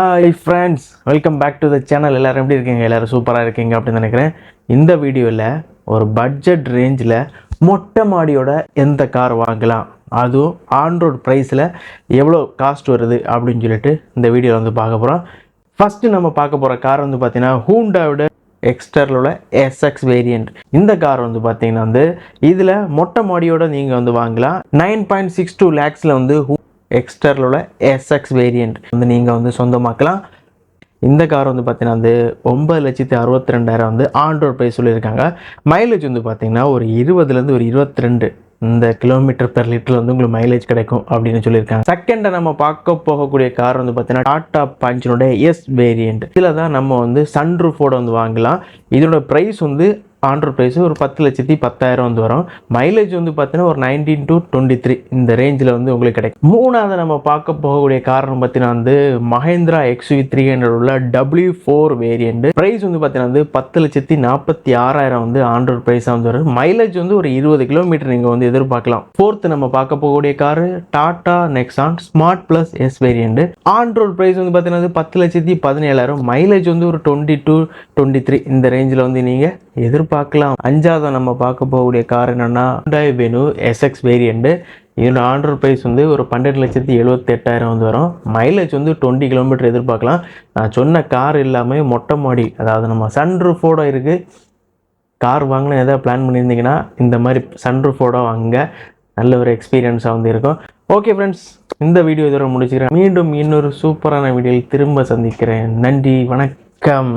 Hi friends welcome back to the channel எல்லோரும் எப்படி இருக்கீங்க? எல்லோரும் சூப்பராக இருக்கீங்க அப்படின்னு நினைக்கிறேன். இந்த வீடியோவில் ஒரு பட்ஜெட் ரேஞ்சில் மொட்டை மாடியோட எந்த கார் வாங்கலாம்? அதுவும் ஆன்ரோட் ப்ரைஸில் எவ்வளோ காஸ்ட் வருது அப்படின்னு சொல்லிட்டு இந்த வீடியோவில் வந்து பார்க்க போகிறோம் ஃபஸ்ட்டு நம்ம பார்க்க போகிற கார் வந்து பார்த்தீங்கன்னா ஹூண்டாவோட எக்ஸ்டர்லோட எஸ்எக்ஸ் வேரியண்ட் இந்த கார் வந்து பார்த்தீங்கன்னா வந்து இதில் மொட்டை மாடியோட நீங்கள் வந்து வாங்கலாம். நைன் பாயிண்ட் சிக்ஸ் டூ லேக்ஸில் வந்து எக்ஸ்டர்லோட எஸ்எக்ஸ் வேரியண்ட் வந்து நீங்கள் வந்து சொந்தமாக்கலாம். இந்த கார் வந்து பார்த்தீங்கன்னா வந்து ஒம்பது லட்சத்தி அறுபத்தி ரெண்டாயிரம் வந்து ஆண்ட்ராய்ட் ப்ரைஸ் சொல்லியிருக்காங்க. மைலேஜ் வந்து பார்த்திங்கன்னா ஒரு இருபதுலேருந்து ஒரு இருபத்தி ரெண்டு இந்த கிலோமீட்டர் பெர் லிட்டர் வந்து உங்களுக்கு மைலேஜ் கிடைக்கும் அப்படின்னு சொல்லியிருக்காங்க. செகண்டை நம்ம பார்க்க போகக்கூடிய கார் வந்து பார்த்தீங்கன்னா டாடா பஞ்சினுடைய எஸ் வேரியண்ட் இதில் தான் நம்ம வந்து சன்ரூஃபோட வந்து வாங்கலாம். இதோட ப்ரைஸ் வந்து ஆண்ட்ராய்ட் ப்ரைஸ் ஒரு பத்து லட்சத்தி பத்தாயிரம் வந்து வரும். மைலேஜ் வந்து பார்த்தீங்கன்னா ஒரு நைன்டீன் டு டுவெண்ட்டி த்ரீ இந்த ரேஞ்சில் வந்து உங்களுக்கு கிடைக்கும். மூணாவது நம்ம பார்க்க போகக்கூடிய காரணம் பார்த்தீங்கன்னா வந்து மஹேந்திரா எக்ஸ்வி த்ரீ ஹண்ட்ரட் உள்ள டபிள்யூ ஃபோர் வேரியண்ட் ப்ரைஸ் வந்து பார்த்தீங்கன்னா வந்து பத்து லட்சத்தி நாற்பத்தி ஆறாயிரம் வந்து ஆண்ட்ராய்ட் ப்ரைஸாக வந்து வரும். மைலேஜ் வந்து ஒரு இருபது கிலோமீட்டர் நீங்கள் வந்து எதிர்பார்க்கலாம். ஃபோர்த்து நம்ம பார்க்க போகக்கூடிய car Tata Nexon smart plus S variant android price வந்து பார்த்தீங்கன்னா வந்து பத்து லட்சத்தி பதினேழாயிரம். மைலேஜ் வந்து ஒரு டுவெண்ட்டி டூ டுவெண்ட்டி த்ரீ இந்த ரேஞ்சில் வந்து நீங்கள் எதிர்பார்க்கலாம். அஞ்சாவது நம்ம பார்க்க போகக்கூடிய கார் என்னென்னா Hyundai வெனு எஸ்எக்ஸ் வேரியண்ட்டு இதோட ஆர்டர் ப்ரைஸ் வந்து ஒரு பன்னெண்டு லட்சத்தி எழுபத்தி எட்டாயிரம் வந்து வரும். மைலேஜ் வந்து டுவெண்ட்டி கிலோமீட்டர் எதிர்பார்க்கலாம். நான் சொன்ன கார் இல்லாமல் மொட்டை மாடி அதாவது நம்ம சன்ரூஃபோட இருக்குது கார் வாங்கின எதாவது பிளான் பண்ணியிருந்தீங்கன்னா இந்த மாதிரி சன்ரூஃபோட வாங்க நல்ல ஒரு எக்ஸ்பீரியன்ஸாக வந்து இருக்கும். ஓகே ஃப்ரெண்ட்ஸ் இந்த வீடியோ இதோட முடிச்சுக்கிறேன். மீண்டும் இன்னொரு சூப்பரான வீடியோவில் திரும்ப சந்திக்கிறேன். நன்றி வணக்கம்.